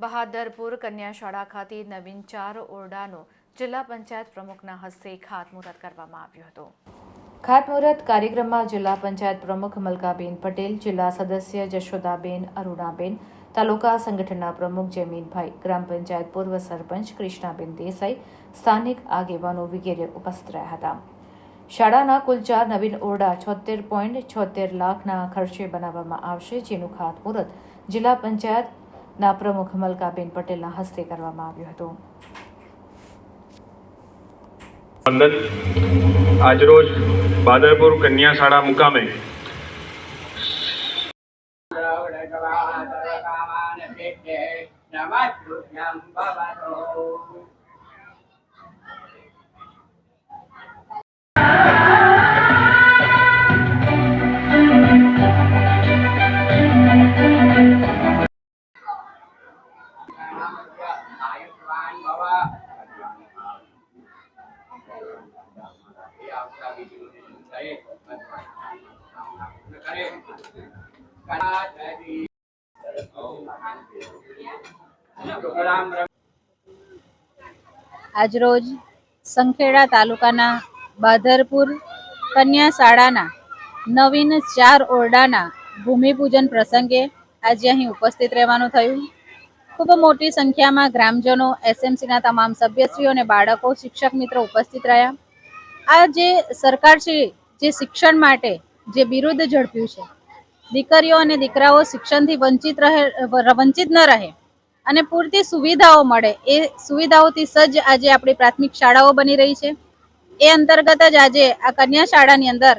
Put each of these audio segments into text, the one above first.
બહાદરપુર કન્યા શાળા ખાતે નવીન ચાર ઓરડાનું જિલ્લા પંચાયત પ્રમુખના હસ્તે ખાતમુહૂર્ત કરવામાં આવ્યું હતું. ખાતમુહૂર્ત કાર્યક્રમમાં જિલ્લા પંચાયત પ્રમુખ મલકાબેન પટેલ, જિલ્લા સદસ્ય જશોદાબેન અરુણાબેન, તાલુકા સંગઠનના પ્રમુખ જમીનભાઈ, ગ્રામ પંચાયત પૂર્વ સરપંચ કૃષ્ણાબેન દેસાઈ, સ્થાનિક આગેવાનો વગેરે ઉપસ્થિત રહ્યા હતા. શાળાના કુલ ચાર નવીન ઓરડા છોતેર પોઈન્ટ છોતેર લાખના ખર્ચે બનાવવામાં આવશે, જેનું ખાતમુહૂર્ત જિલ્લા પંચાયતના પ્રમુખ મલકાબેન પટેલના હસ્તે કરવામાં આવ્યું હતું. વંદન આજરોજ બાદરપુર કન્યા શાળા મુકામે નમસ્તુભ્યં આજરોજ સંખેડા તાલુકાના બાધરપુર કન્યા નવીન ચાર ઓરડાના ભૂમિપૂજન પ્રસંગે આજે અહીં ઉપસ્થિત રહેવાનું થયું. ખૂબ મોટી સંખ્યામાં ગ્રામજનો, એસએમસીના તમામ સભ્યશ્રીઓ અને બાળકો, શિક્ષક મિત્રો ઉપસ્થિત રહ્યા. આ જે સરકારશ્રી જે શિક્ષણ માટે જે બિરુદ ઝડપ્યું છે. દીકરીઓ અને દીકરાઓ શિક્ષણથી વંચિત રહે વંચિત ન રહે અને પૂરતી સુવિધાઓ મળે એ સુવિધાઓથી સજ્જ આજે આપણી પ્રાથમિક શાળાઓ બની રહી છે. એ અંતર્ગત જ આજે આ કન્યા શાળાની અંદર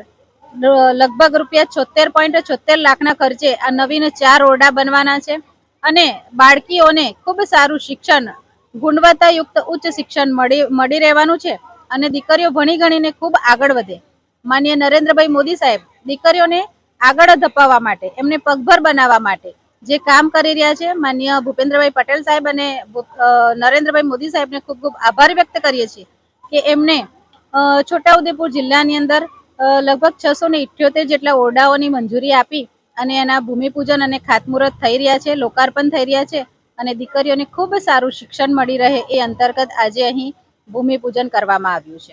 લગભગ રૂપિયા છોતેર પોઈન્ટ છોતેર લાખના ખર્ચે આ નવીન ચાર ઓરડા બનવાના છે અને બાળકીઓને ખૂબ સારું શિક્ષણ, ગુણવત્તાયુક્ત ઉચ્ચ શિક્ષણ મળી મળી રહેવાનું છે અને દીકરીઓ ભણી ગણીને ખૂબ આગળ વધે. માન્ય નરેન્દ્રભાઈ મોદી સાહેબ દીકરીઓને આગળ ધપાવવા માટે, એમને પગભર બનાવવા માટે જે કામ કરી રહ્યા છે, માન્ય ભૂપેન્દ્રભાઈ પટેલ સાહેબ અને નરેન્દ્રભાઈ મોદી સાહેબને ખૂબ ખૂબ આભાર વ્યક્ત કરીએ છીએ કે એમને છોટાઉદેપુર જિલ્લાની અંદર લગભગ છસો ને ઇઠ્યોતેર જેટલા ઓરડાઓની મંજૂરી આપી અને એના ભૂમિપૂજન અને ખાતમુહૂર્ત થઈ રહ્યા છે, લોકાર્પણ થઈ રહ્યા છે અને દીકરીઓને ખૂબ સારું શિક્ષણ મળી રહે એ અંતર્ગત આજે અહીં ભૂમિપૂજન કરવામાં આવ્યું છે.